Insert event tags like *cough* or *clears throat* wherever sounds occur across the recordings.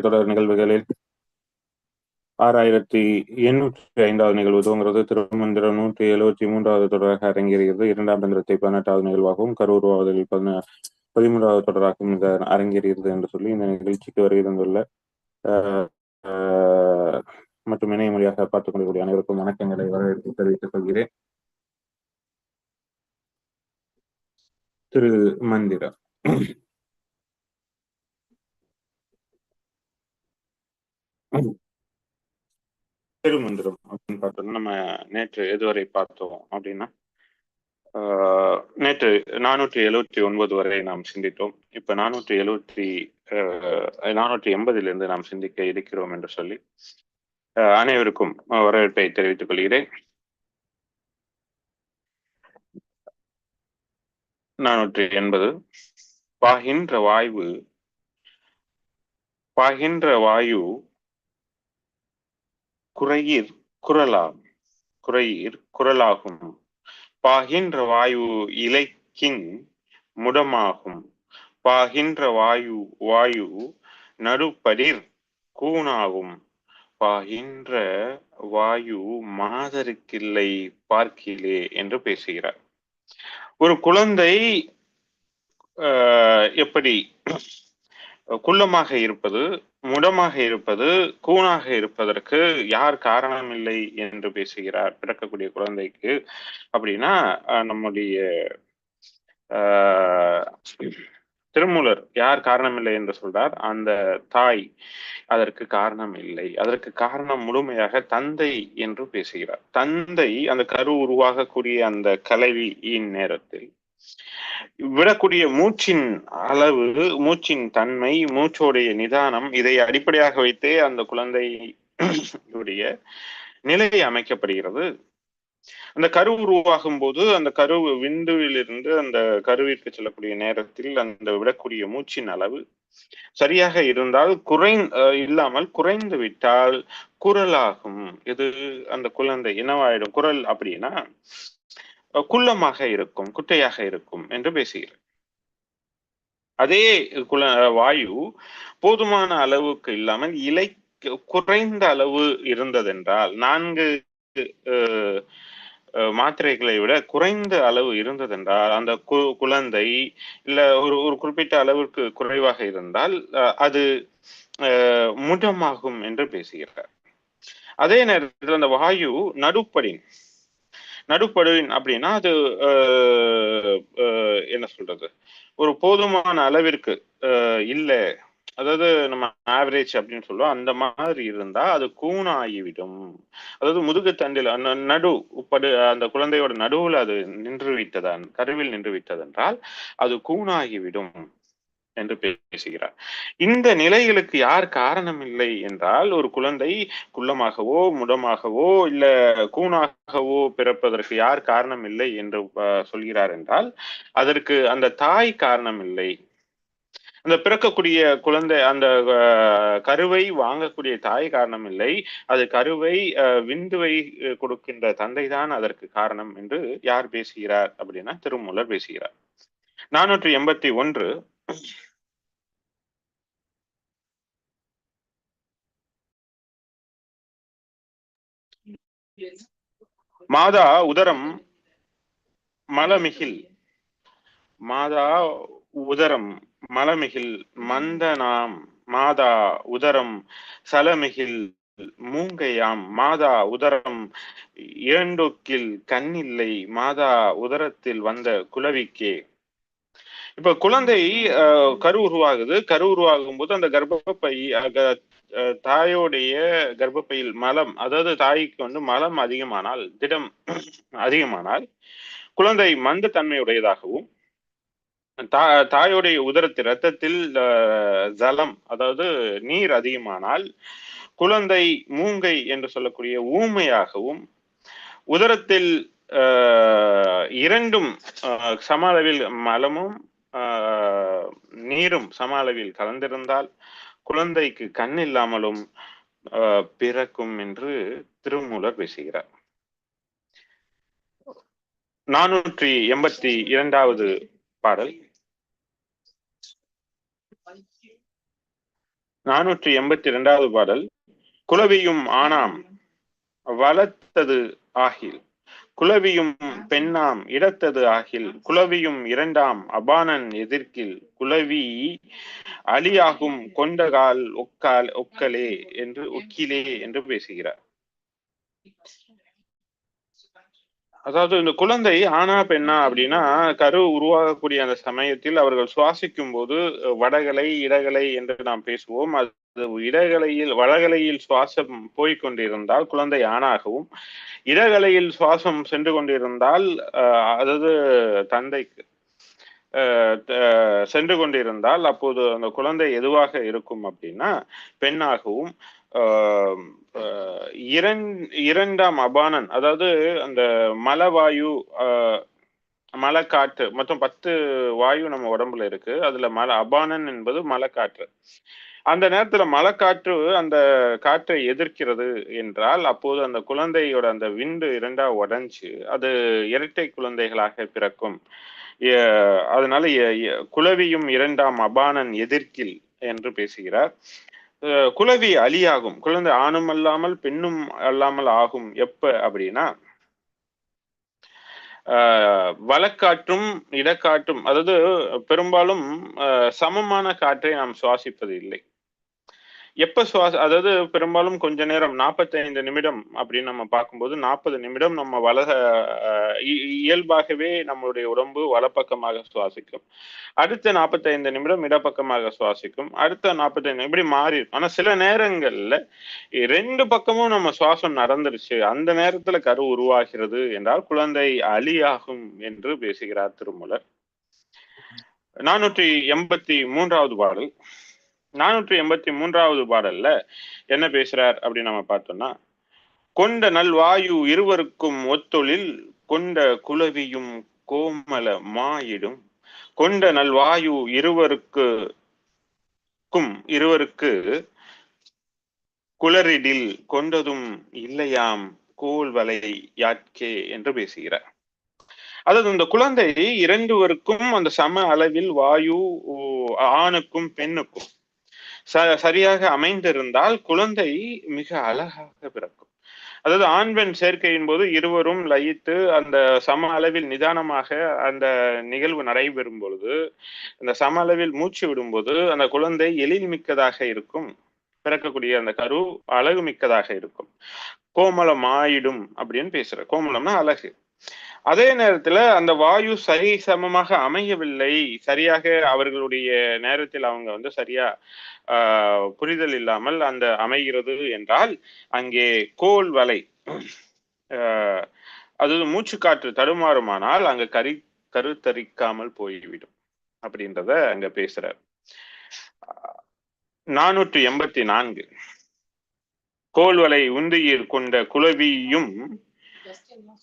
தொடர் நிகழ்வுகளில் ஆறாயிரத்தி எண்ணூற்றி ஐந்தாவது நிகழ்வு துவங்குறது திருமந்திரம் நூற்றி எழுபத்தி மூன்றாவது தொடராக அரங்கேறுகிறது. இரண்டாம் தந்திரத்தை பதினெட்டாவது நிகழ்வாகவும் கரூர்வாவதில் பதின பதிமூன்றாவது தொடராகவும் இந்த அரங்கேறுகிறது என்று சொல்லி இந்த நிகழ்ச்சிக்கு வருகை தந்துள்ள மற்றும் இணைய மொழியாக பார்த்துக் கொள்ளக்கூடிய அனைவருக்கும் வணக்கங்களை வரவேற்பு தெரிவித்துக் கொள்கிறேன். திரு மந்திரம் திருமந்திரம் அப்படின்னு பார்த்தோம்னா நம்ம நேற்று எதுவரை பார்த்தோம் அப்படின்னா நேற்று நானூற்றி எழுவத்தி ஒன்பது வரை நாம் சிந்தித்தோம். இப்ப நானூற்றி எழுவத்தி நானூற்றி எண்பதிலிருந்து நாம் சிந்திக்க இருக்கிறோம் என்று சொல்லி அனைவருக்கும் வரவேற்பை தெரிவித்துக் கொள்கிறேன். நானூற்றி எண்பது. பாகின்ற வாயு பாகின்ற வாயு குறையீர் குரலாம். குறையீர் குரலாகும். பாகின்ற வாயு இலைக்கின் முடமாகும். பாகின்ற வாயு வாயு நடுப்படிர் கூணாகும் பாகின்ற வாயு மாதருக்கில்லை பார்க்கிலே என்று பேசுகிறார். ஒரு குழந்தை எப்படி குள்ளமாக இருப்பது முடமாக இருப்பது கூணாக இருப்பதற்கு யார் காரணம் இல்லை என்று பேசுகிறார் பிறக்கக்கூடிய குழந்தைக்கு. அப்படின்னா நம்முடைய திருமூலர் யார் காரணம் இல்லை என்று சொல்றார் அந்த தாய் அதற்கு காரணம் இல்லை அதற்கு காரணம் முழுமையாக தந்தை என்று பேசுகிறார். தந்தை அந்த கரு உருவாகக்கூடிய அந்த கலவியின் நேரத்தில் விடக்கூடிய மூச்சின் அளவு மூச்சின் தன்மை மூச்சோடைய நிதானம் இதை அடிப்படையாக வைத்தே அந்த குழந்தையுடைய நிலை அமைக்கப்படுகிறது. அந்த கரு உருவாகும் போது அந்த கரு விந்துவிலிருந்து அந்த கருவிற்கு செல்லக்கூடிய நேரத்தில் அந்த விடக்கூடிய மூச்சின் அளவு சரியாக இருந்தால் குறை இல்லாமல் குறைந்து விட்டால் குரலாகும். இது அந்த குழந்தை என்னவாயிடும்? குரல் அப்படின்னா குள்ளமாக இருக்கும் குட்டையாக இருக்கும் என்று பேசுகிறார் அதே குல வாயு போதுமான அளவுக்கு இல்லாமல் இலை குறைந்த அளவு இருந்ததென்றால் நான்கு மாத்திரைகளை விட குறைந்த அளவு இருந்ததென்றால் அந்த கு குழந்தை இல்ல ஒரு ஒரு குறிப்பிட்ட அளவிற்கு குறைவாக இருந்தால் அது முடமாகும் என்று பேசுகிறார். அதே நேரத்தில் அந்த வாயு நடுப்படின் நடுப்படுவின் அப்படின்னா அது என்ன சொல்றது? ஒரு போதுமான அளவிற்கு இல்லை. அதாவது நம்ம ஆவரேஜ் அப்படின்னு சொல்லுவோம் அந்த மாதிரி இருந்தா அது கூணாகிவிடும். அதாவது முதுகு தண்டில் நடு படு அந்த குழந்தையோட நடுவில் அது நின்று விட்டதன் கருவில் நின்று விட்டதென்றால் அது கூணாகிவிடும். என்று பேசுகிறார். இந்த நிலைகளுக்கு யார் காரணம் இல்லை என்றால் ஒரு குழந்தை குள்ளமாகவோ முடமாகவோ இல்ல கூணாகவோ பிறப்பதற்கு யார் காரணம் இல்லை என்று சொல்கிறார் என்றால் அதற்கு அந்த தாய் காரணம் இல்லை அந்த பிறக்கக்கூடிய குழந்தை அந்த கருவை வாங்கக்கூடிய தாய் காரணம் இல்லை அது கருவை விந்துவை கொடுக்கின்ற தந்தை தான் அதற்கு காரணம் என்று யார் பேசுகிறார் அப்படின்னா திருமூலர் பேசுகிறார். நானூற்றி எண்பத்தி ஒன்று மாதா உதரம் மலமிகில். மாதா உதரம் மலமிகில். மந்தனாம் மாதா உதரம் சலமிகில். மூங்கையாம் மாதா உதரம் இரண்டொக்கில் கண்ணில்லை மாதா உதரத்தில் வந்த குலவிக்கே. இப்ப குழந்தை கரு உருவாகுது. கரு உருவாகும் போது அந்த கர்ப்பப்பை தாயோடைய கர்ப்பப்பையில் மலம் அதாவது தாய்க்கு வந்து மலம் அதிகமானால் திடம் *clears throat* அதிகமானால் குழந்தை மந்த தன்மையுடையதாகவும் தா தாயோடைய உதரத்தில் ரத்தத்தில் ஜலம் அதாவது நீர் அதிகமானால் குழந்தை மூங்கை என்று சொல்லக்கூடிய ஊமையாகவும் உதரத்தில் இரண்டும் சம அளவில் மலமும் நீரும் சம அளவில் கலந்திருந்தால் குழந்தைக்கு கண் இல்லாமலும் பிறக்கும் என்று திருமூலர் பேசுகிறார். நானூற்றி எண்பத்தி இரண்டாவது பாடல். நானூற்றி எண்பத்தி இரண்டாவது பாடல். குலவியும் ஆனாம் வளர்த்தது ஆகில். குலவியும் பெண்ணாம் இடத்தது ஆகில் குலவியும் இரண்டாம் அபானன் எதிர்க்கில் குலவி அலியாகும் கொண்டகால் ஒக்கால் ஒக்கலே என்று ஒக்கிலே என்று பேசுகிறார். அதாவது இந்த குழந்தை ஆனா பெண்ணா அப்படின்னா கரு உருவாகக்கூடிய அந்த சமயத்தில் அவர்கள் சுவாசிக்கும் போது வடகலை இடகலை என்று நாம் பேசுவோம். அது இடகலையில் வடகலையில் சுவாசம் போய்கொண்டிருந்தால் குழந்தை ஆணாகவும் இடகலையில் சுவாசம் சென்று கொண்டிருந்தால் அதாவது தந்தைக்கு சென்று கொண்டிருந்தால் அப்போது அந்த குழந்தை எதுவாக இருக்கும் அப்படின்னா பெண்ணாகவும் இரண்டாம் அபானன் அதாவது அந்த மலவாயு மலைக்காற்று மொத்தம் பத்து வாயு நம்ம உடம்புல இருக்கு. அதுல மலை அபானன் என்பது மலைக்காற்று. அந்த நேரத்துல காற்று அந்த காற்றை எதிர்க்கிறது என்றால் அப்போது அந்த குழந்தையோட அந்த விண்டு இரண்டா உடஞ்சு அது இரட்டை குழந்தைகளாக பிறக்கும். அதனால குலவியும் இரண்டாம் அபானன் எதிர்க்கில் என்று பேசுகிறார். குலவி அலியாகும் குழந்தை ஆணும் அல்லாமல் பெண்ணும் அல்லாமல் ஆகும். எப்ப அப்படின்னா வழக்காற்றும் இடக்காற்றும் அதாவது பெரும்பாலும் சமமான காற்றை நாம் சுவாசிப்பது இல்லை. எப்ப சுவாச அதாவது பெரும்பாலும் கொஞ்ச நேரம் நாற்பத்தி ஐந்து நிமிடம் அப்படின்னு நம்ம பார்க்கும்போது நாற்பது நிமிடம் நம்ம வலக இயல்பாகவே நம்மளுடைய உடம்பு வலப்பக்கமாக சுவாசிக்கும். அடுத்த நாற்பத்தி ஐந்து நிமிடம் இடப்பக்கமாக சுவாசிக்கும். அடுத்த நாற்பத்தைந்து இப்படி மாறி ஆனா சில நேரங்கள்ல ரெண்டு பக்கமும் நம்ம சுவாசம் நடந்துருச்சு. அந்த நேரத்துல கரு உருவாகிறது என்றால் குழந்தை அலியாகும் என்று பேசுகிறார் திருமூலர். நானூற்றி எண்பத்தி மூன்றாவது பாடல். நானூற்றி எண்பத்தி மூன்றாவது பாடல்ல என்ன பேசுறார் அப்படின்னு நம்ம பார்த்தோம்னா கொண்ட நல்வாயு இருவருக்கும் ஒத்தொழில் கொண்ட குலவியும் கோமல மாயிடும். கொண்ட நல்வாயு இருவருக்குக்கும் இருவருக்கு குளரிடில் கொண்டதும் இல்லையாம் கோல்வலை யாட்கே என்று பேசுகிறார். அதாவது இந்த குழந்தை இரண்டுவருக்கும் அந்த சம அளவில் வாயு ஆணுக்கும் பெண்ணுக்கும் சரியாக அமைந்திருந்தால் குழந்தை மிக அழகாக பிறக்கும். அதாவது ஆண் பெண் சேர்க்கையின் போது இருவரும் லயித்து அந்த சம அளவில் நிதானமாக அந்த நிகழ்வு நடைபெறும் பொழுது அந்த சம அளவில் மூச்சு விடும்போது அந்த குழந்தை எழில் மிக்கதாக இருக்கும். பிறக்கக்கூடிய அந்த கரு அழகு மிக்கதாக இருக்கும். கோமலம் ஆயிடும் அப்படின்னு பேசுற. கோமலம்னா அழகு. அதே நேரத்துல அந்த வாயு சரி சமமாக அமையவில்லை. சரியாக அவர்களுடைய நேரத்தில் அவங்க வந்து சரியா ஆஹ் புரிதல் இல்லாமல் அந்த அமைகிறது என்றால் அங்கே கோல் வலை ஆஹ் அது மூச்சு காற்று தடுமாறுமானால் அங்க கரி கருத்தரிக்காமல் போய்விடும் அப்படின்றத அங்க பேசுறார். நானூற்றி எண்பத்தி நான்கு. கோல்வலை உந்தியில் கொண்ட குலவியும்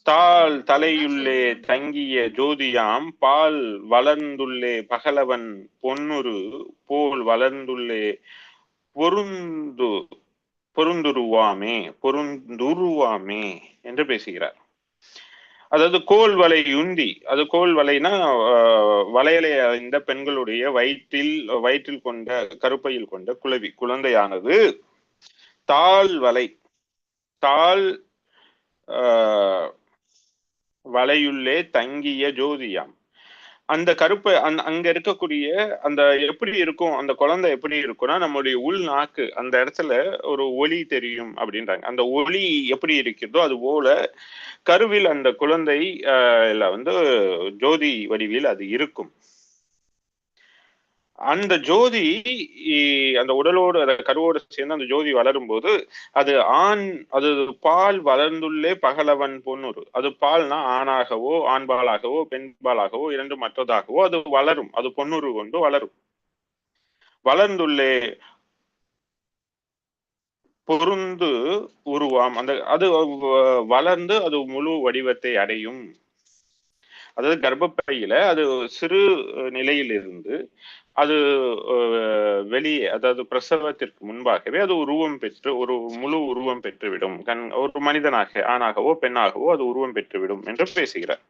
தாள் தலையுள்ளே தங்கிய ஜோதியாம் பால் வளர்ந்துள்ளே பகலவன் பொன்னுரு போல் வளர்ந்துள்ளே பொருந்து பொருந்துருவாமே பொருந்துருவாமே என்று பேசுகிறார். அதாவது கோல் வலை உந்தி. அது கோல் வலைனா வளையலை இந்த பெண்களுடைய வயிற்றில் வயிற்றில் கொண்ட கருப்பையில் கொண்ட குழவி குழந்தையானது. தாள் வலை. தாள் வலையுள்ளே தங்கிய ஜோதியாம். அந்த கருப்பை அந் அங்க இருக்கக்கூடிய அந்த எப்படி இருக்கும் அந்த குழந்தை எப்படி இருக்கும்னா நம்மளுடைய உள் நாக்கு அந்த இடத்துல ஒரு ஒளி தெரியும் அப்படின்றாங்க. அந்த ஒளி எப்படி இருக்கிறதோ அது போல கருவில் அந்த குழந்தை வந்து ஜோதி வடிவில் அது இருக்கும். அந்த ஜோதி அந்த உடலோடு அந்த கருவோடு சேர்ந்து அந்த ஜோதி வளரும் போது அது ஆண் அது பால் வளர்ந்துள்ளே பகலவன் பொன்னுரு. அது பால்னா ஆணாகவோ ஆண்பாலாகவோ பெண்பாலாகவோ இரண்டு மற்றதாகவோ அது வளரும். அது பொன்னுரு கொண்டு வளரும். வளர்ந்துள்ளே பொருந்து உருவாம். அந்த அது வளர்ந்து அது முழு வடிவத்தை அடையும். அதாவது கர்ப்பப்பையில அது சிறு நிலையில் இருந்து அது வெளியே அதாவது பிரசவத்திற்கு முன்பாகவே அது உருவம் பெற்று ஒரு முழு உருவம் பெற்றுவிடும். கண் ஒரு மனிதனாக ஆணாகவோ பெண்ணாகவோ அது உருவம் பெற்றுவிடும் என்று பேசுகிறார்.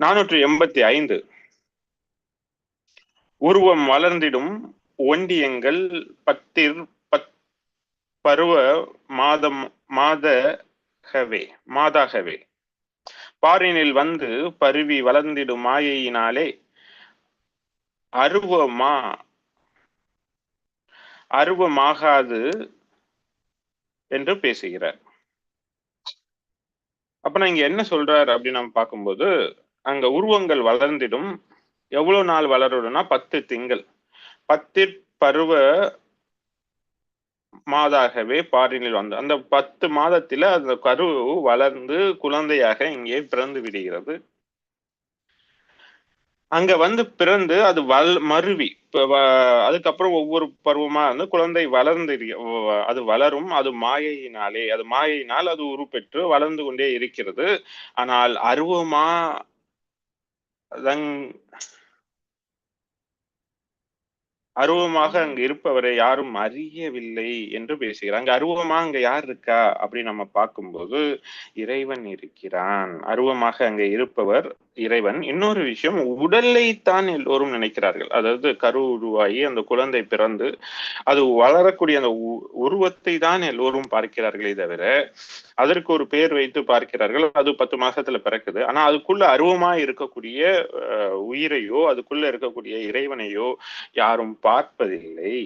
நானூற்றி எண்பத்தி ஐந்து. உருவம் வளர்ந்திடும் ஒண்டியங்கள் பத்திர் பத் பருவ மாதம் மாதகவே மாதாகவே. பாரினில் வந்து பருவி வளர்ந்திடும் மாயையினாலே அருவமா? அருவமாகாது என்று பேசுகிறார். அப்ப நான் இங்க என்ன சொல்றார் அப்படின்னு நம்ம பார்க்கும்போது அங்க உருவங்கள் வளர்ந்திடும். எவ்வளவு நாள் வளரும்னா பத்து திங்கள். பத்து பருவ மாதாகவே பாரினில் வந்து அந்த பத்து மாதத்துல அந்த கரு வளர்ந்து குழந்தையாக இங்கே பிறந்து விடுகிறது. அங்க வந்து பிறந்து அது வல் மருவி. அதுக்கப்புறம் ஒவ்வொரு பருவமா வந்து குழந்தை வளர்ந்து அது வளரும். அது மாயையினாலே அது மாயையினால் அது உருப்பெற்று வளர்ந்து கொண்டே இருக்கிறது. ஆனால் அருவமா அருவமாக அங்கு இருப்பவரை யாரும் அறியவில்லை என்று பேசுகிறார். அங்க அருவமா அங்க யார் இருக்கா? அப்படின்னு நம்ம பார்க்கும்போது இறைவன் இருக்கிறான். அருவமாக அங்க இருப்பவர் இறைவன் இன்னொரு விஷயம் உடலைத்தான் எல்லோரும் நினைக்கிறார்கள். அதாவது கரு உருவாகி அந்த குழந்தை பிறந்து அது வளரக்கூடிய அந்த உருவத்தை தான் எல்லோரும் பார்க்கிறார்களே தவிர அதற்கு ஒரு பேர் வைத்து பார்க்கிறார்கள். அது பத்து மாசத்துல பிறக்குது. ஆனா அதுக்குள்ள அருவமா இருக்கக்கூடிய உயிரையோ அதுக்குள்ள இருக்கக்கூடிய இறைவனையோ யாரும் பார்ப்பதில்லை.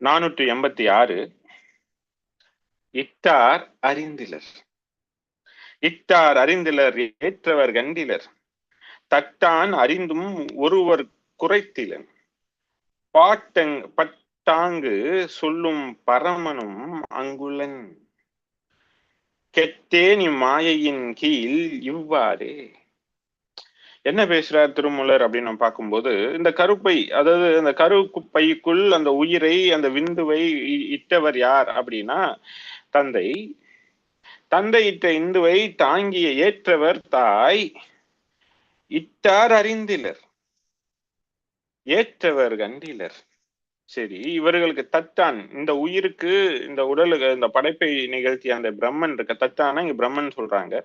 நானூற்றி எண்பத்தி ஆறு. இட்டார் அறிந்திலர். இட்டார் அறிந்திலர் ஏற்றவர் கண்டிலர். தட்டான் அறிந்தும் ஒருவர் குறைத்திலன். பாட்டங் பட்டாங்கு சொல்லும் பரமனும் அங்குலன் கெட்டேன் இம்மாயையின் கீழ் இவ்வாறே. என்ன பேசுறார் திருமூலர் அப்படின்னு நம்ம பார்க்கும்போது இந்த கருப்பை அதாவது அந்த கரு பைக்குள் அந்த உயிரை அந்த விந்துவை இட்டவர் யார் அப்படின்னா தந்தை தந்தையிட்ட இந்துவை தாங்கிய ஏற்றவர் தாய் இட்டார் அறிந்திலர். ஏற்றவர் கண்டிலர். சரி இவர்களுக்கு தட்டான். இந்த உயிருக்கு இந்த உடலுக்கு இந்த படைப்பை நிகழ்த்திய அந்த பிரம்மன் இருக்க தட்டான இங்க பிரம்மன் சொல்றாங்க.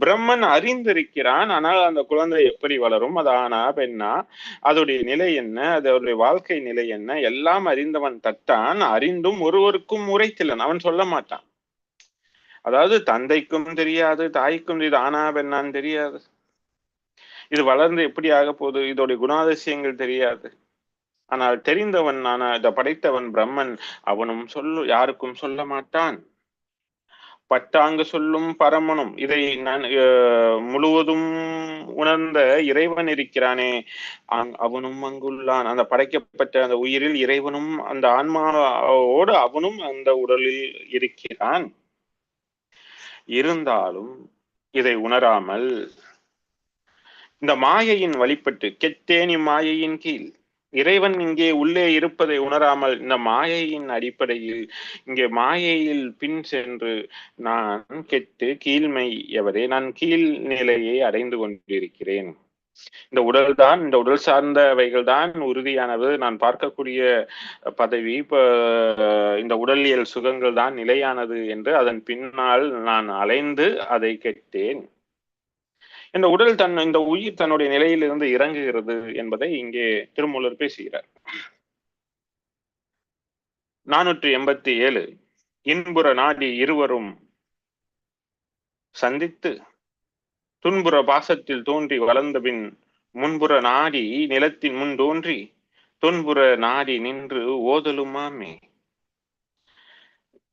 பிரம்மன் அறிந்திருக்கிறான் ஆனால் அந்த குழந்தை எப்படி வளரும்? அது ஆனா பெண்ணா? அதோடைய நிலை என்ன? அதோடைய வாழ்க்கை நிலை என்ன? எல்லாம் அறிந்தவன் தட்டான் அறிந்தும் ஒருவருக்கும் உரைத்திலன். அவன் சொல்ல மாட்டான். அதாவது தந்தைக்கும் தெரியாது தாய்க்கும் தெரியாது ஆனா பெண்ணான்னு தெரியாது. இது வளர்ந்து எப்படி ஆக போகுது? இதோடைய குணாதிசயங்கள் தெரியாது. ஆனால் தெரிந்தவன் நான் இதை படைத்தவன் பிரம்மன் அவனும் சொல்லு யாருக்கும் சொல்ல மாட்டான். பட்டாங்கு சொல்லும் பரமனும் இதை நான் முழுவதும் உணர்ந்த இறைவன் இருக்கிறானே. அவனும் அங்குள்ளான். அந்த படைக்கப்பட்ட அந்த உயிரில் இறைவனும் அந்த ஆன்மாவோடு அவனும் அந்த உடலில் இருக்கிறான். இருந்தாலும் இதை உணராமல் இந்த மாயையின் வழிபட்டு கெட்டேனி மாயையின் கீழ் இறைவன் இங்கே உள்ளே இருப்பதை உணராமல் இந்த மாயையின் அடிப்படையில் இங்கே மாயையில் பின் சென்று நான் கெட்டு கீழ்மை எவரே நான் கீழ் நிலையை அடைந்து கொண்டிருக்கிறேன். இந்த உடல் தான் இந்த உடல் சார்ந்தவைகள் தான் உறுதியானது. நான் பார்க்கக்கூடிய பதவி இந்த உடலியல் சுகங்கள் தான் நிலையானது என்று அதன் பின்னால் நான் அலைந்து அதை கேட்டேன். இந்த உடல் தன் இந்த உயிர் தன்னுடைய நிலையிலிருந்து இறங்குகிறது என்பதை இங்கே திருமூலர் பேசுகிறார். நானூற்றி எண்பத்தி ஏழு. இன்புற நாடி இருவரும் சந்தித்து துன்புற பாசத்தில் தோன்றி வளர்ந்த பின் முன்புற நாடி நிலத்தின் முன் தோன்றி துன்புற நாடி நின்று ஓதலுமாமே.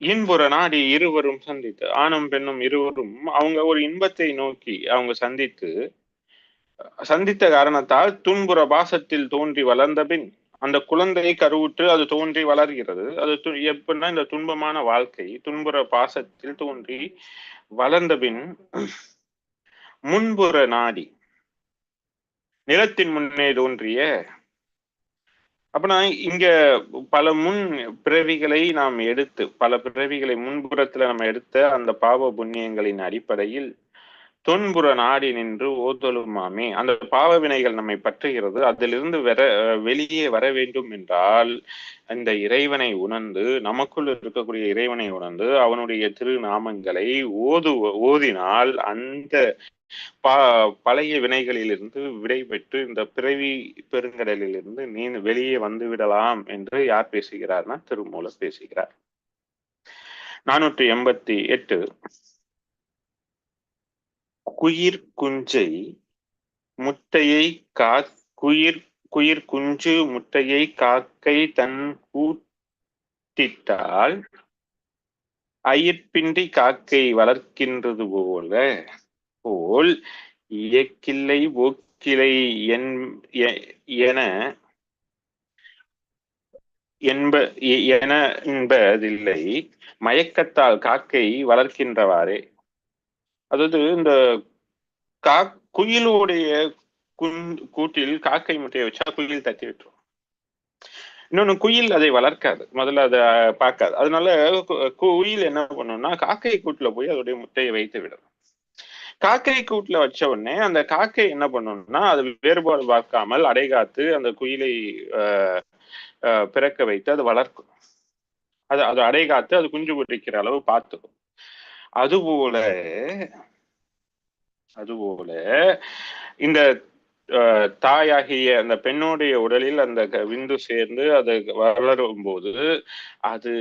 இன்புற நாடி இருவரும் சந்தித்து ஆணும் பெண்ணும் இருவரும் அவங்க ஒரு இன்பத்தை நோக்கி அவங்க சந்தித்து சந்தித்த காரணத்தால் துன்புற பாசத்தில் தோன்றி வளர்ந்த பின் அந்த குழந்தையை கருவுற்று அது தோன்றி வளர்கிறது. அது எப்படின்னா இந்த துன்பமான வாழ்க்கை துன்புற பாசத்தில் தோன்றி வளர்ந்த பின் முன்புற நாடி. நிலத்தின் முன்னே தோன்றிய. அப்பனா இங்க பல முன் பிறவிகளை நாம் எடுத்து பல பிறவிகளை முன்புறத்துல நம்ம எடுத்த அந்த பாவ புண்ணியங்களின் அடிப்படையில் தொன்புற நாடி நின்று ஓதலுமாமே. அந்த பாவ வினைகள் நம்மை பற்றுகிறது. அதிலிருந்து வர வெளியே வர வேண்டும் என்றால் அந்த இறைவனை உணர்ந்து நமக்குள் இருக்கக்கூடிய இறைவனை உணர்ந்து அவனுடைய திருநாமங்களை ஓது ஓதினால் அந்த பழைய வினைகளிலிருந்து விடை பெற்று இந்த பிறவி பெருங்கடலிலிருந்து நீ வெளியே வந்து விடலாம் என்று யார் பேசுகிறார்னா திருமூலர் பேசுகிறார். நானூற்றி எண்பத்தி எட்டு. குயிர் குஞ்சை முட்டையை கா குயிர் குயிர் குஞ்சு முட்டையை காக்கை தன் கூட்டிட்டால் அயிர்பின்றி காக்கை வளர்க்கின்றது போல போல் இயக்கில்லை ஓக்கிலை என என்ப என என்பதில்லை. மயக்கத்தால் காக்கை வளர்க்கின்றவாறே. அதாவது இந்த கா குயிலுடைய குன் கூட்டில் காக்கை முட்டையை வச்சா குயில் தட்டி விட்டுரும். இன்னொன்னு குயில் அதை வளர்க்காது. முதல்ல அதை பார்க்காது. அதனால குயில் என்ன பண்ணும்னா காக்கை கூட்டுல போய் அதோடைய முட்டையை வைத்து விடும். காக்கை கூட்டுல வச்ச உடனே அந்த காக்கை என்ன பண்ணணும்னா அது வேறுபாடு பார்க்காமல் அடைகாத்து அந்த குயிலை பிறக்க வைத்து அது வளர்க்கும். அது அது அடைகாத்து அது குஞ்சு பொறிக்கிற அளவு பார்த்துக்கும். அதுபோல அதுபோல இந்த தாயாகிய அந்த பெண்ணுடைய உடலில் அந்த விந்து சேர்ந்து அது வளரும் போது அது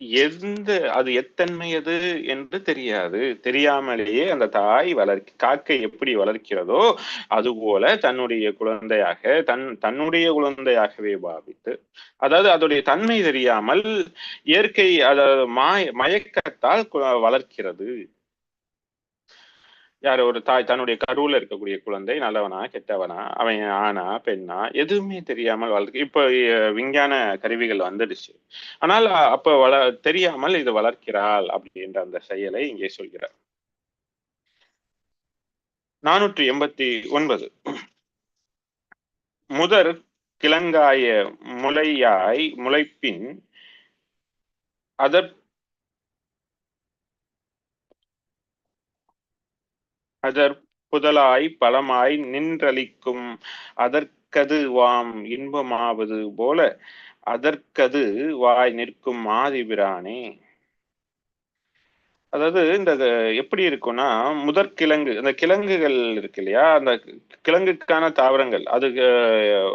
எந்த அது எத்தன்மையது என்று தெரியாது. தெரியாமலேயே அந்த தாய் வளர்க்க காக்கை எப்படி வளர்க்கிறதோ அதுபோல தன்னுடைய குழந்தையாக தன் தன்னுடைய குழந்தையாகவே பாவித்து அதாவது அதோடைய தன்மை தெரியாமல் இயற்கை அதாவது மாய மயக்கத்தால் வளர்க்கிறது. யார் ஒரு தாய் தன்னுடைய கருவுல இருக்கக்கூடிய குழந்தை நல்லவனா கெட்டவனா அவன் ஆனா பெண்ணா எதுவுமே தெரியாமல் வளர்க்க இப்போ விஞ்ஞான கருவிகள் வந்துடுச்சு. ஆனால் அப்போ வள தெரியாமல் இது வளர்க்கிறாள் அப்படின்ற அந்த செயலை இங்கே சொல்கிறார். நானூற்றி எண்பத்தி ஒன்பது. முதற் கிழங்காய முளையாய் முளைப்பின் அதற் அதற் புதலாய் பலமாய் நின்றளிக்கும் அதற்கது வாம் இன்பமாவது போல அதற்கது வாய் நிற்கும் மாதிபிரானே. அதாவது இந்த எப்படி இருக்கும்னா முதற் கிழங்கு அந்த கிழங்குகள் இருக்கு இல்லையா? அந்த கிழங்குக்கான தாவரங்கள் அது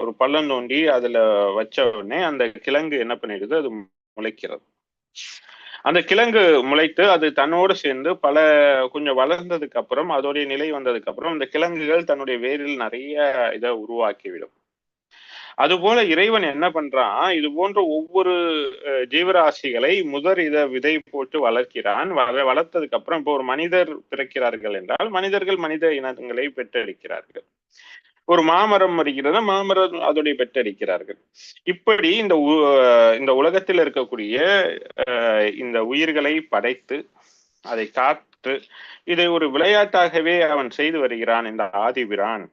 ஒரு பள்ளம் தோண்டி அதுல வச்ச உடனே அந்த கிழங்கு என்ன பண்ணிடுது? அது முளைக்கிறது. அந்த கிழங்கு முளைத்து அது தன்னோடு சேர்ந்து பல கொஞ்சம் வளர்ந்ததுக்கு அப்புறம் அதோடைய நிலை வந்ததுக்கு அப்புறம் இந்த கிழங்குகள் தன்னுடைய வேரில் நிறைய இதை உருவாக்கிவிடும். அதுபோல இறைவன் என்ன பண்றான்? இது போன்ற ஒவ்வொரு ஜீவராசிகளை முதற் இத விதை போட்டு வளர்க்கிறான். வளர்த்ததுக்கு அப்புறம் இப்போ ஒரு மனிதர் பிறக்கிறார்கள் என்றால் மனிதர்கள் மனித இனங்களை பெற்றெடுக்கிறார்கள். ஒரு மாமரம் வருகிறது மாமரம் அதோடைய பெற்றடிக்கிறார்கள். இப்படி இந்த இந்த உலகத்தில் இருக்கக்கூடிய இந்த உயிர்களை படைத்து அதை காத்து இதை ஒரு விளையாட்டாகவே அவன் செய்து வருகிறான் இந்த ஆதிபிரான்.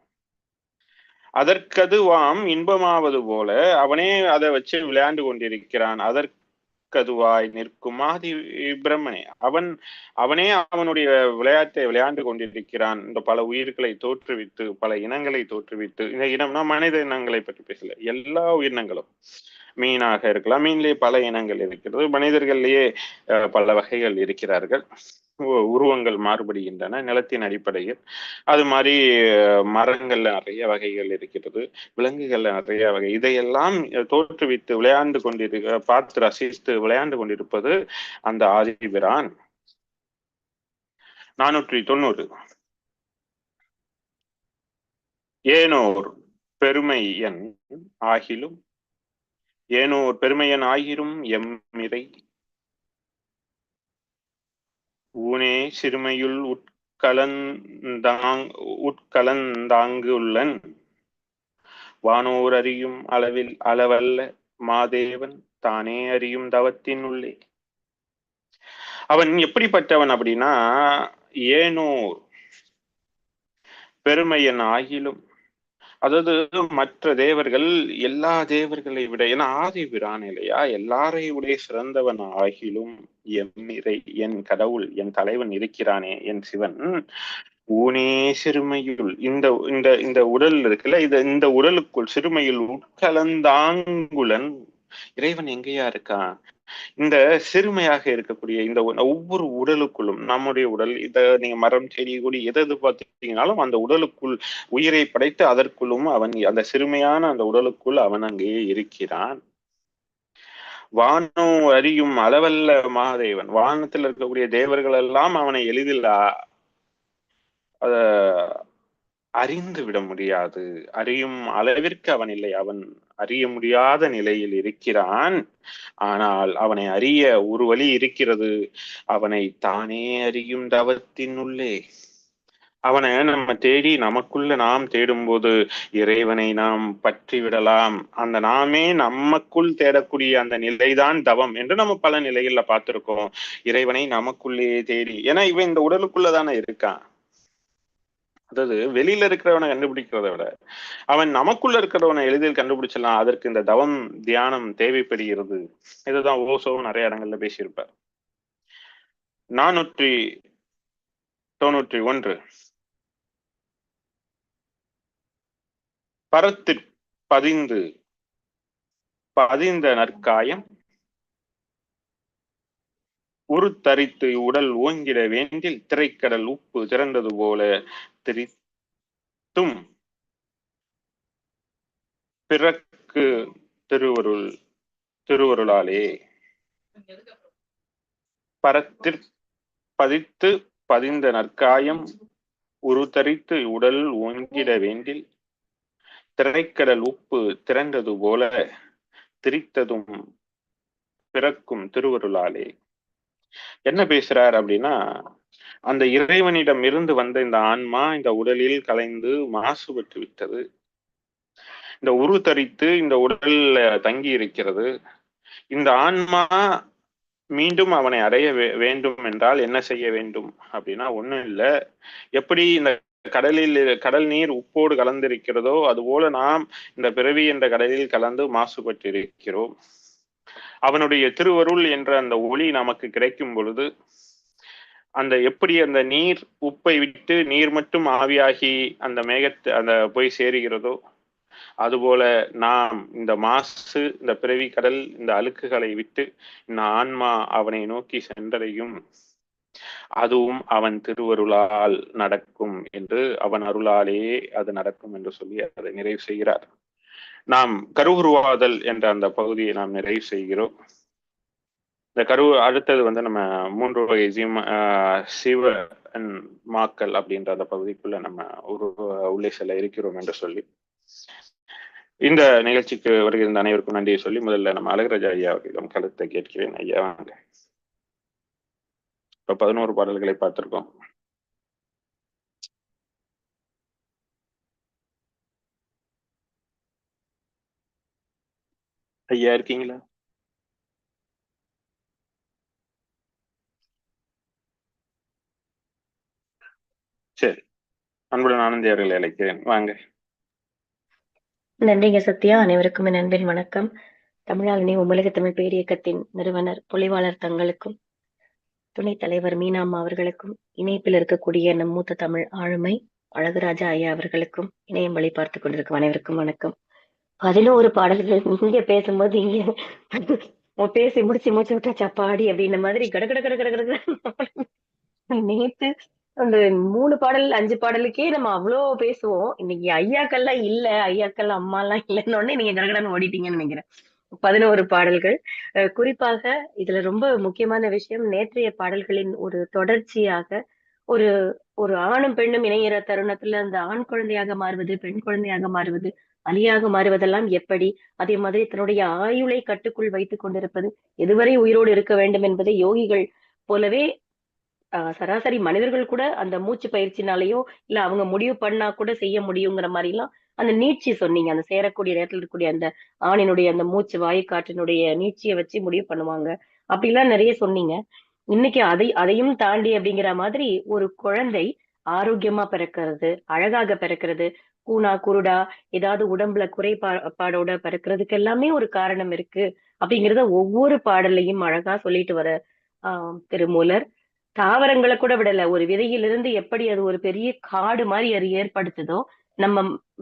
அதற்கதுவாம் இன்பமாவது போல அவனே அதை வச்சு விளையாண்டு கொண்டிருக்கிறான். அதற்கு கதுவாய் நிற்கும் ஆதி பிரம்மனே. அவன் அவனே அவனுடைய விளையாட்டை விளையாண்டு கொண்டிருக்கிறான். இந்த பல உயிர்களை தோற்றுவித்து பல இனங்களை தோற்றுவித்து இந்த இனம்னா மனித இனங்களை பற்றி பேசல. எல்லா உயிரினங்களும் மீனாக இருக்கலாம். மீன்லேயே பல இனங்கள் இருக்கிறது. மனிதர்கள்லயே பல வகைகள் இருக்கிறார்கள். உருவங்கள் மாறுபடுகின்றன நிலத்தின் அடிப்படையில். அது மாதிரி மரங்கள்ல நிறைய வகைகள் இருக்கிறது விலங்குகள்ல நிறைய வகை. இதையெல்லாம் தோற்றுவித்து விளையாண்டு கொண்டிருக்க பார்த்து ரசித்து விளையாண்டு கொண்டிருப்பது அந்த ஆதிபிரான். நானூற்றி தொண்ணூறு. ஏனோர் பெருமையன் ஆகிலும் ஏனோர் பெருமையன் ஆகிரும் எம்மிதை ஊனே சிறுமையுள் உட்கலந்தாங் உட்கலந்தாங்குள்ளன். வானோர் அறியும் அளவில் அளவல்ல மாதேவன் தானே அறியும் தவத்தின் உள்ளே. அவன் எப்படிப்பட்டவன் அப்படின்னா ஏனோர் பெருமையன் ஆகிலும் அதாவது மற்ற தேவர்கள் எல்லா தேவர்களை விட ஏன்னா ஆதி பிரான் இல்லையா? எல்லாரையுடைய சிறந்தவன் ஆகிலும் என் இறை என் கடவுள் என் தலைவன் இருக்கிறானே என் சிவன். ஊனே சிறுமையுள். இந்த இந்த இந்த உடல் இருக்குல்ல இது இந்த உடலுக்குள் சிறுமையில் உட்கலந்தாங்குலன் இறைவன் எங்கேயா இருக்கான்? இந்த சிறுமையாக இருக்கக்கூடிய இந்த ஒவ்வொரு உடலுக்குள்ளும் நம்முடைய உடல் இத நீங்க மரம் செடி கொடி எது எது பார்த்தீங்கன்னாலும் அந்த உடலுக்குள் உயிரை படைத்து அதற்குள்ளும் அவன் அந்த சிறுமையான அந்த உடலுக்குள் அவன் அங்கேயே இருக்கிறான். வானம் அறியும் அளவல்ல மகாதேவன். வானத்தில் இருக்கக்கூடிய தேவர்கள் எல்லாம் அவனை எளிதில் அத அறிந்து விட முடியாது. அறியும் அளவிற்கு அவன் இல்லை. அவன் அறிய முடியாத நிலையில் இருக்கிறான். ஆனால் அவனை அறிய ஒரு வழி இருக்கிறது. அவனை தானே அறியும் தவத்தின் உள்ளே. அவனை நம்ம தேடி நமக்குள்ள நாம் தேடும்போது இறைவனை நாம் பற்றி விடலாம் அந்த நாமே நமக்குள் தேடக்கூடிய அந்த நிலைதான் தவம் என்று நம்ம பல நிலைகள்ல பார்த்திருக்கோம். இறைவனை நமக்குள்ளேயே தேடி. ஏன்னா இவன் இந்த உடலுக்குள்ளதானே இருக்கான். அதாவது வெளியில இருக்கிறவனை கண்டுபிடிக்கிறத விட அவன் நமக்குள்ள இருக்கிறவனை எளிதில் கண்டுபிடிச்சலாம் அதற்கு இந்த தவம் தியானம் தேவைப்படுகிறது. இதுதான் ஓசோவும் நிறைய இடங்கள்ல பேசியிருப்பார். நானூற்றி தொண்ணூற்றி ஒன்று. பரத்து பதிந்து பதிந்த நற்காயம் உருத்தரித்து உடல் ஓங்கிட வேண்டில் திரைக்கடல் உப்பு திறந்தது போல திரித்தும் பிறக்கு திருவருள் திருவருளாலே. பரத்திற் பதித்து பதிந்த நற்காயம் உருத்தரித்து உடல் ஓங்கிட வேண்டில். திரைக்கடல் உப்பு திரண்டது போல திரித்ததும் பிறக்கும் திருவருளாலே. என்ன பேசுறார் அப்படின்னா அந்த இறைவனிடம் இருந்து வந்த இந்த ஆன்மா இந்த உடலில் கலைந்து மாசுபட்டு விட்டது. இந்த உரு தரித்து இந்த உடல்ல தங்கி இருக்கிறது. இந்த ஆன்மா மீண்டும் அவனை அடைய வேண்டும் என்றால் என்ன செய்ய வேண்டும் அப்படின்னா ஒண்ணும் இல்ல. எப்படி இந்த கடலில் கடல் நீர் உப்போடு கலந்திருக்கிறதோ அதுபோல நாம் இந்த பிறவி என்ற கடலில் கலந்து மாசுபட்டு இருக்கிறோம் அவனுடைய திருவருள் என்ற அந்த ஒளி நமக்கு கிடைக்கும் பொழுது அந்த எப்படி அந்த நீர் உப்பை விட்டு நீர் மட்டும் ஆவியாகி அந்த மேகத்தை அந்த போய் சேருகிறதோ அதுபோல நாம் இந்த மாசு இந்த பிறவி கடல் இந்த அழுக்குகளை விட்டு இந்த ஆன்மா அவனை நோக்கி சென்றடையும். அதுவும் அவன் திருவருளால் நடக்கும் என்று அவன் அருளாலே அது நடக்கும் என்று சொல்லி அதை நிறைவு செய்கிறார். நாம் கருவுருவாதல் என்ற அந்த பகுதியை நாம் நிறைவு செய்கிறோம். இந்த கருவு அடுத்தது வந்து நம்ம மூன்று வகை ஜீம ஆஹ் சிவ மாக்கல் அப்படின்ற அந்த பகுதிக்குள்ள நம்ம ஒரு உள்ளே செல்ல இருக்கிறோம் என்று சொல்லி. இந்த நிகழ்ச்சிக்கு வருகிற அனைவருக்கும் நன்றியை சொல்லி முதல்ல நம்ம அழகராஜா ஐயா அவர்களிடம் கருத்தை கேட்கிறேன். ஐயா வாங்க. இப்ப பதினோரு பாடல்களை பார்த்திருக்கோம். ஐயா இருக்கீங்களா? சரி அன்புடன் ஆனந்தி அவர்களை அழைக்கிறேன் வாங்க நன்றிங்க சத்யா அனைவருக்கும் என் அன்பின் வணக்கம் தமிழாளினி உலக தமிழ் பேரியக்கத்தின் நிறுவனர் பொலிவாளர் தங்களுக்கும் துணைத் தலைவர் மீனாம்மா அவர்களுக்கும் இணைப்பில் இருக்கக்கூடிய நம் மூத்த தமிழ் ஆளுமை அழகுராஜா ஐயா அவர்களுக்கும் இணையம் வழி பார்த்து கொண்டிருக்கும் அனைவருக்கும் வணக்கம் பதினோரு பாடல்கள் இங்க பேசும்போது இங்க உன் பேசி முடிச்சு முடிச்சு விட்டாச்சா பாடி அப்படின்ன மாதிரி கட கட கட கட கட கட நேத்து அந்த மூணு பாடல் அஞ்சு பாடலுக்கே நம்ம அவ்வளோ பேசுவோம். இன்னைக்கு ஐயாக்கள்லாம் இல்ல ஐயாக்கள் அம்மா எல்லாம் இல்லைன்னு உடனே நீங்க கடகடன்னு ஓடிட்டீங்கன்னு நினைக்கிறேன். பதினோரு பாடல்கள். குறிப்பாக இதுல ரொம்ப முக்கியமான விஷயம் நேற்றைய பாடல்களின் ஒரு தொடர்ச்சியாக ஒரு ஒரு ஆணும் பெண்ணும் இணையிற தருணத்துல அந்த ஆண் குழந்தையாக மாறுவது பெண் குழந்தையாக மாறுவது அலியாக மாறுவதெல்லாம் எப்படி? அதே மாதிரி தன்னுடைய ஆயுளை கட்டுக்குள் வைத்துக் கொண்டிருப்பது எதுவரை உயிரோடு இருக்க வேண்டும் என்பதை யோகிகள் போலவே சராசரி மனிதர்கள் கூட அந்த மூச்சு பயிற்சினாலேயோ இல்ல அவங்க முடிவு பண்ணா கூட செய்ய முடியுங்கிற மாதிரி எல்லாம் அந்த நீட்சி சொன்னீங்க. அந்த சேரக்கூடிய நேரத்துல இருக்கக்கூடிய அந்த ஆணினுடைய அந்த மூச்சு வாயு காற்றினுடைய நீட்சியை வச்சு முடிவு பண்ணுவாங்க. அப்படிலாம் நிறைய சொன்னீங்க. இன்னைக்கு அதை அதையும் தாண்டி அப்படிங்கிற மாதிரி ஒரு குழந்தை ஆரோக்கியமா பிறக்கிறது அழகாக பிறக்கிறது கூனா குருடா ஏதாவது உடம்புல குறைபாடோட பிறக்கிறதுக்கு எல்லாமே ஒரு காரணம் இருக்கு. அப்படிங்கறத ஒவ்வொரு பாடலையும் அழகா சொல்லிட்டு வர ஆஹ் திருமூலர். தாவரங்களை கூட விடல. ஒரு விதையிலிருந்து எப்படி அது ஒரு பெரிய காடு மாதிரி அது ஏற்படுத்துதோ நம்ம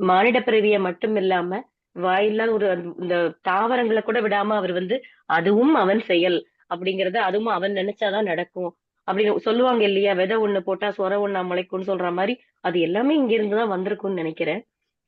மானிட பிறவிய மட்டும் இல்லாம வாயில்லாத ஒரு இந்த தாவரங்களை கூட விடாம அவர் வந்து அதுவும் அவன் செயல் அப்படிங்கறத அதுவும் அவன் நினைச்சாதான் நடக்கும். அப்படின்னு சொல்லுவாங்க இல்லையா? விதை ஒண்ணு போட்டா சொர ஒண்ணா முளைக்கும்னு சொல்ற மாதிரி அது எல்லாமே இங்க இருந்துதான் வந்திருக்கும்னு நினைக்கிறேன்.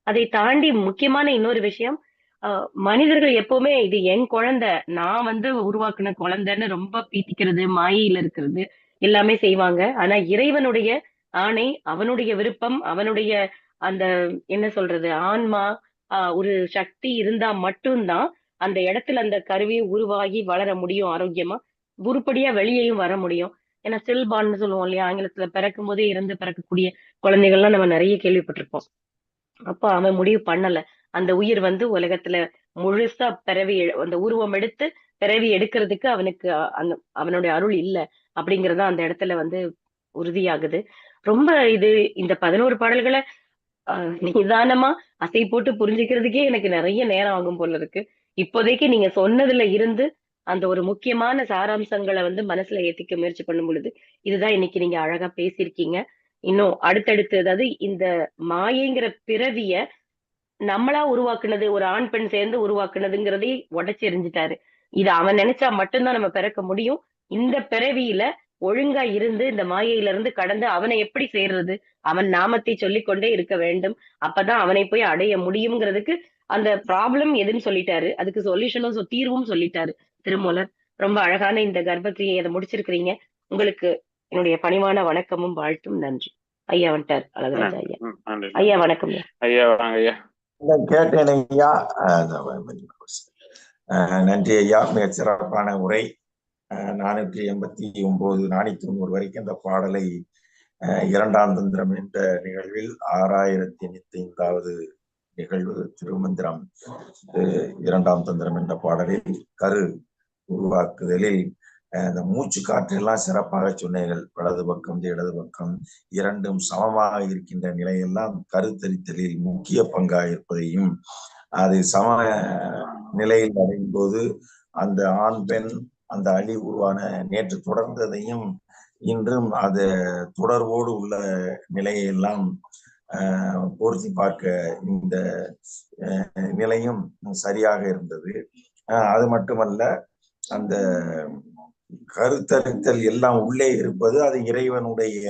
அதை தாண்டி முக்கியமான இன்னொரு விஷயம் ஆஹ் மனிதர்கள் எப்பவுமே இது என் குழந்தை நான் வந்து உருவாக்குன குழந்தைன்னு ரொம்ப பீத்திக்கிறது மாயையில இருக்கிறது. எல்லாமே செய்வாங்க. ஆனா இறைவனுடைய ஆணை அவனுடைய விருப்பம் அவனுடைய அந்த என்ன சொல்றது ஆன்மா ஆஹ் ஒரு சக்தி இருந்தா மட்டும்தான் அந்த இடத்துல அந்த கருவி உருவாகி வளர முடியும் ஆரோக்கியமா. உருப்படியா வெளியேயும் வர முடியும். ஏன்னா செல்பான்னு சொல்லுவோம் இல்லையா ஆங்கிலத்துல பிறக்கும் போதே இறந்து பிறக்கக்கூடிய குழந்தைகள்லாம் நம்ம நிறைய கேள்விப்பட்டிருப்போம். அப்ப அவன் முடிவு பண்ணல. அந்த உயிர் வந்து உலகத்துல முழுசா பிறவி அந்த உருவம் எடுத்து பிறவி எடுக்கிறதுக்கு அவனுக்கு அந்த அவனுடைய அருள் இல்ல. அப்படிங்கறத அந்த இடத்துல வந்து உறுதியாகுது. ரொம்ப இது இந்த பதினோரு பாடல்களை நிதானமா அசை போட்டு புரிஞ்சுக்கிறதுக்கே எனக்கு நிறைய நேரம் ஆகும் போல இருக்கு. இப்போதைக்கு நீங்க சொன்னதுல இருந்து அந்த ஒரு முக்கியமான சாராம்சங்களை வந்து மனசுல ஏத்திக்க முயற்சி பண்ணும் பொழுது இதுதான் இன்னைக்கு நீங்க அழகா பேசியிருக்கீங்க. இன்னும் அடுத்தடுத்து அதாவது இந்த மாயைங்கிற பிறவிய நம்மளா உருவாக்குனது ஒரு ஆண் பெண் சேர்ந்து உருவாக்குனதுங்கிறதே உடச்சி எறிஞ்சிட்டாரு. இது அவன் நினைச்சா மட்டும்தான் நம்ம பிறக்க முடியும். இந்த பிறவியில ஒழுங்கா இருந்து இந்த மாயையில இருந்து கடந்து அவனை எப்படி சேர்றது? அவன் நாமத்தை சொல்லிக் கொண்டே இருக்க வேண்டும். அப்பதான் அவனை போய் அடைய முடியுங்கிறதுக்கு அந்த ப்ராப்ளம் எதுன்னு சொல்லிட்டாரு. அதுக்கு சொல்யூஷனும் தீர்வும் சொல்லிட்டாரு திருமூலர். ரொம்ப அழகான இந்த கர்ப்பக்கிரியை அதை முடிச்சிருக்கிறீங்க. உங்களுக்கு என்னுடைய பணிவான வணக்கமும் வாழ்த்தும் நன்றி. ஐயா வந்துட்டார். அழகராஜா ஐயா. ஐயா வணக்கம் ஐயா. வாங்க ஐயா. கேட்டேன் ஐயா. நன்றி ஐயா. மிக சிறப்பான உரை. நானூற்றி எண்பத்தி ஒன்பது நானூத்தி தொண்ணூறு வரைக்கும் இந்த பாடலை அஹ் இரண்டாம் தந்திரம் என்ற நிகழ்வில் ஆறாயிரத்தி எண்ணூத்தி ஐந்தாவது நிகழ்வு திருமந்திரம் இரண்டாம் தந்திரம் என்ற பாடலில் கரு உருவாக்குதலில் அந்த இந்த மூச்சு காற்றெல்லாம் சிறப்பாக சொன்னீர்கள். வலது பக்கம் இடது பக்கம் இரண்டும் சமமாக இருக்கின்ற நிலையெல்லாம் கருத்தரித்தலில் முக்கிய பங்காக இருப்பதையும் அது சம நிலையில் அடையும் போது அந்த ஆண் பெண் அந்த அழி உருவான நேற்று தொடர்ந்ததையும் இன்றும் அது தொடர்போடு உள்ள நிலையெல்லாம் ஆஹ் பொருத்தி பார்க்க இந்த நிலையும் சரியாக இருந்தது. ஆஹ் அது மட்டுமல்ல அந்த கருத்தரித்தல் எல்லாம் உள்ளே இருப்பது அது இறைவனுடைய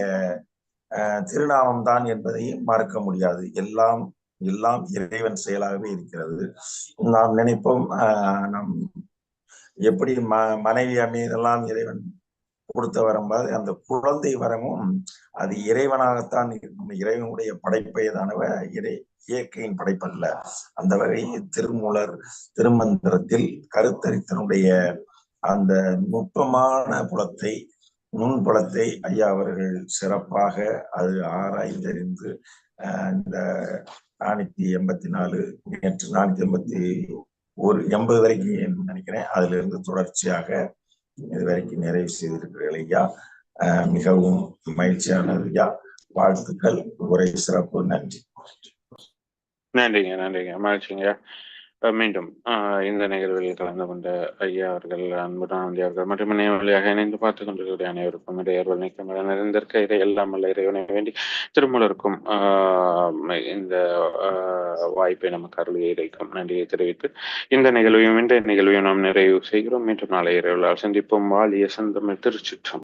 ஆஹ் திருநாமம் தான் என்பதையும் மறக்க முடியாது. எல்லாம் எல்லாம் இறைவன் செயலாகவே இருக்கிறது. நாம் நினைப்போம் ஆஹ் நம் எப்படி ம மனைவி அமையதெல்லாம் இறைவன் கொடுத்த வரும்போது அந்த குழந்தை வரமும் அது இறைவனாகத்தான் இருக்கும். இறைவனுடைய படைப்பைதானவ இறை இயற்கையின் படைப்பல்ல. அந்த வகையில் திருமூலர் திருமந்திரத்தில் கருத்தரித்தனுடைய அந்த நுட்பமான புலத்தை நுண்புலத்தை ஐயா அவர்கள் சிறப்பாக அது ஆராய்ந்தறிந்து இந்த நானூத்தி எண்பத்தி நாலு நேற்று நானூத்தி எண்பத்தி ஒரு எண்பது வரைக்கும் நினைக்கிறேன். அதுல இருந்து தொடர்ச்சியாக இது வரைக்கும் நிறைவு செய்திருக்கிறீர்கள் ஐயா. ஆஹ் மிகவும் மகிழ்ச்சியானது ஐயா. வாழ்த்துக்கள். உரை சிறப்பு. நன்றி. நன்றிங்க நன்றிங்க. மகிழ்ச்சிங்க மீண்டும் இந்த நிகழ்வில் கலந்து கொண்ட ஐயா அவர்கள் அன்பு அவர்கள் மற்றும் வழியாக இணைந்து பார்த்துக் கொண்டிருக்கிற அனைவருக்கும் இடையர்கள் நீக்கமிட நிறைந்திருக்க இதை எல்லாம் அல்ல இறைவனை வேண்டி திருமலருக்கும் ஆஹ் இந்த ஆஹ் வாய்ப்பை நமக்கு அருளியை இறைக்கும் நன்றியை தெரிவித்து இந்த நிகழ்வையும் இந்த நிகழ்வையும் நாம் நிறைவு செய்கிறோம். மீண்டும் நாளை இரவு சந்திப்போம். வாலிய சந்தமிழ் திருச்சிற்றம்